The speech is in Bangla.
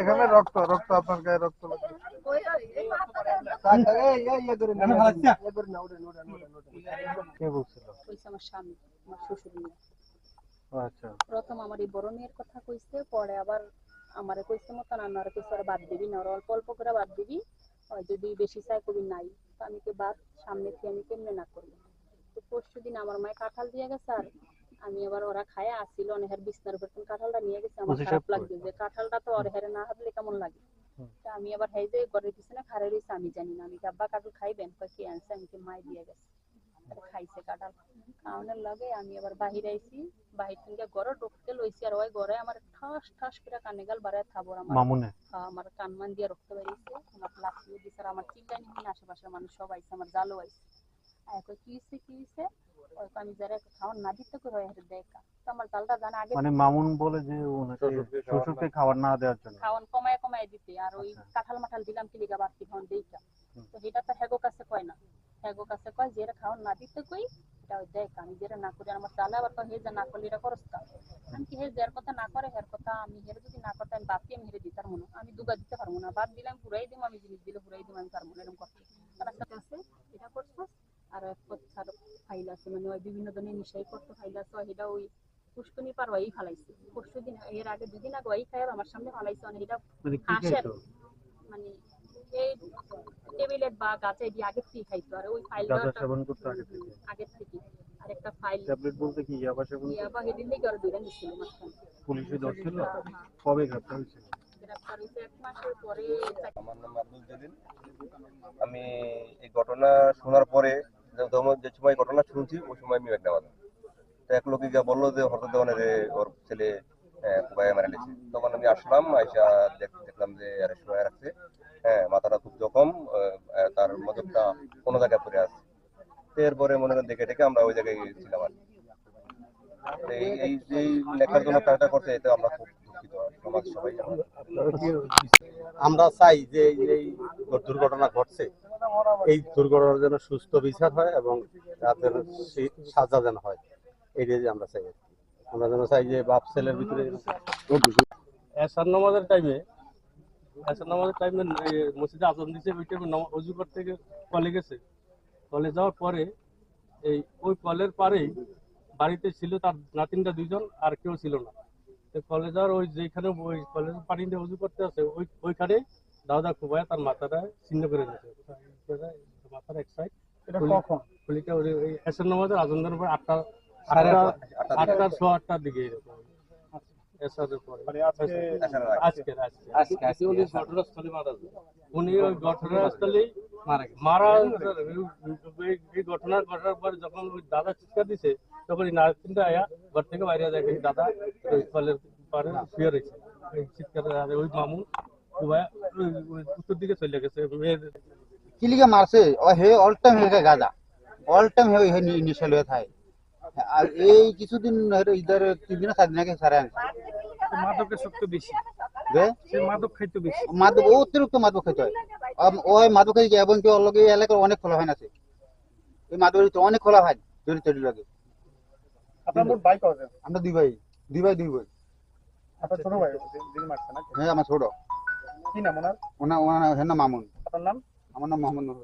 এখানে রক্ত রক্ত আপনার গায়ে রক্ত কে বলছিল? আচ্ছা। প্রথম আমার এই বড় মেয়ের কথা কইছে, পরে আবার আমারে কইছে মতন আনারে কইছে বাদ দিবি না। অল্প অল্প করে বাদ দিবি। যদি বেশি চাই কবি নাই তো আমি কে বাদ সামনে থেকে আমি কেমনে না করব তো পরশু দিন আমার মায়ের কাঁঠাল দিয়ে গেছে আর আমি আবার ওরা খায়া আসছিল অনেক বিছনার উপর কাঁঠালটা নিয়ে গেছে আমার খারাপ লাগছে যে কাঁঠালটা তো ওর হেরে না হাতলে কেমন লাগে? আমি আবার হাই যে ঘরের পিছনে খারে রয়েছে আমি জানি না। আমি আব্বা কাঁঠাল খাইবেন? কি আনছে? আমি কি মাই দিয়ে গেছে। খাইছে কাঁঠাল। খাওয়ানোর লগে আমি আবার বাহির আইছি বাহির থেকে ঘরে ঢুকতে লইছি আর ওই ঘরে আমার ঠাস ঠাস করে কানে গাল বাড়ায় থাবর আমার। মামুনে? হ্যাঁ, আমার কান মান দিয়ে রক্ত বেরিয়েছে আমার লাফিয়ে দিছে আর আমার চিল্লানি হইনি আশেপাশের মানুষ সব আইছে আমার জালও আইছে। আর কই কি হইছে কি হইছে? ওই আমি যারা খাওয়ান না দিতে করে হেরে দেখা। তো আমার জালটা জানা আগে মানে মামুন বলে যে ওনাকে শ্বশুরকে খাবার না। দেওয়ার জন্য। খাওয়ান কমায় কমায় দিতে আর ওই আচ্ছা। কাঁঠাল মাঠাল দিলাম কি লিগা বাড়তি খাওয়ান দেইকা হুম। তো এটা তো হেগো কাছে কয় না হেগো কাছে কয় যে খাওয়ান না দিতে কই এটা দেখ আমি যেটা না করি আর আমার চালে আবার কয় হে যে না করলে এটা করস কা আমি কি হে যার কথা না করে হের কথা আমি হের যদি না করতে আমি বাপকে আমি হেরে দিতার মনে আমি দুগা দিতে পারব না বাদ দিলাম পুরাই দিম আমি জিনিস দিলে পুরাই দিম আমি পারব না এরকম করতে তার সাথে আছে এটা করছস আর এক কথার ফাইল আছে মানে ওই বিভিন্ন ধরনের নিশাই করতে ফাইল আছে ওই এটা ওই পুষ্কনি পার ওই ফালাইছে পরশু দিন এর আগে দুদিন আগে ওই খাই আমার সামনে ফালাইছে মানে এটা হাঁসের মানে এই টেবিলেট বা গাছে আগের থেকে খাইতো। আর ওই ফাইলটা গাঁজা সেবন করতো আগে থেকে। আগের থেকে। আর একটা ফাইল ট্যাবলেট বলতে কি? ইয়াবা সেবন ইয়া বা হেদিন থেকে আর দুইটা নিছিল মাঝখানে। পুলিশে ধরছিল। কবে আমার নাম আব্দুল জলিল। আমি এই ঘটনা শোনার পরে যে ধর্ম- যে সময় ঘটনা শুনছি ওই সময় আমি মেঘনা বাজার। তো এক লোকে গিয়ে বলল যে হঠাৎ দেওয়ানের ওর ছেলে মারা গেছে। তখন আমি আসলাম আইসা দেখ- দেখলাম যে অ্যারেস্ট হয়ে রাখছে। হ্যাঁ মাথাটা খুব জখম আহ, তার কোনো জায়গায় পড়ে আছে। এরপরে মনে করেন দেখে দেখে আমরা ওই জায়গায় গিয়েছিলাম আর এই এই যে লেখার জন্য কাজটা করছে এতে আমরা খুব দুঃখিত সমাজ সবাই আমরা চাই যে এই দুর্ঘটনা ঘটছে এই দুর্ঘটনার যেন সুস্থ বিচার হয় এবং তাদের সে- সাজা যেন হয় এটাই যে আমরা চাই আমরা যেন চাই যে বাপ ছেলের ভিতরে এসার নামাজের টাইমে এসার নামাজের টাইমে মসজিদে আজান দিছে ওই টাইমে অজু করতে কলে গেছে। কলে যাওয়ার পরে এই ওই কলের পারেই বাড়িতে ছিল তার নাতিনটা দুইজন আর কেউ ছিল না। ওই যেখানে ওই কলের পানিতে উজু করতে আছে ওই ওইখানে দাদা খুবায় তার মাথাটা ছিন্ন করে দিয়েছে। মাথার এক সাইড এটা কখন? খুলিটা ওই নামাজের আজান দেওয়ার পর আটটা আটটা আটটা ছ আটটার দিকে এরকম। এসারের পরে মানে আজকে আজকের আজকে আজকে আজকে উনি ঘটনাস্থলে মারা যায় উনি ওই ঘটনাস্থলেই মারা এই- এই ঘটনা ঘটার পর যখন ওই দাদা চিৎকার দিছে তখন এই নার্সিংটা আয়া ঘর থেকে বাইরে যায় কিন্তু দাদা ওই কলের পারে শুয়ে রয়েছে ওই চিৎকার ওই মামু দুবাই ওই- ওই উত্তর দিকে চলে গেছে মেয়ের কিলিকে মারছে ও হে অল টাইম হে গাজা অল টাইম হে হে নিশাল হয়ে থাকে আর এই কিছুদিন ইদার তিন দিন চার দিন আগে সারে আনছে। মাদকের শক্তি বেশি। যে মাদক খাইতে বেশি। মাদক অতিরিক্ত মাদক খাইতে হয়। ওই মাদক খাই এবং কি ওর লগে এলাকার অনেক খোলা হয় আছে। এই মাদকের ভিতরে অনেক খোলা হয় লাগে। আপনার মোট আমরা দুই ভাই দুই ভাই দুই ভাই আপনার ছোট ভাই দিন মারছে নাকি? হ্যাঁ আমার ছোট। কি নাম ওনার? ওনা ওনা হেন মামুন। আপনার নাম? আমার নাম মোহাম্মদ নুর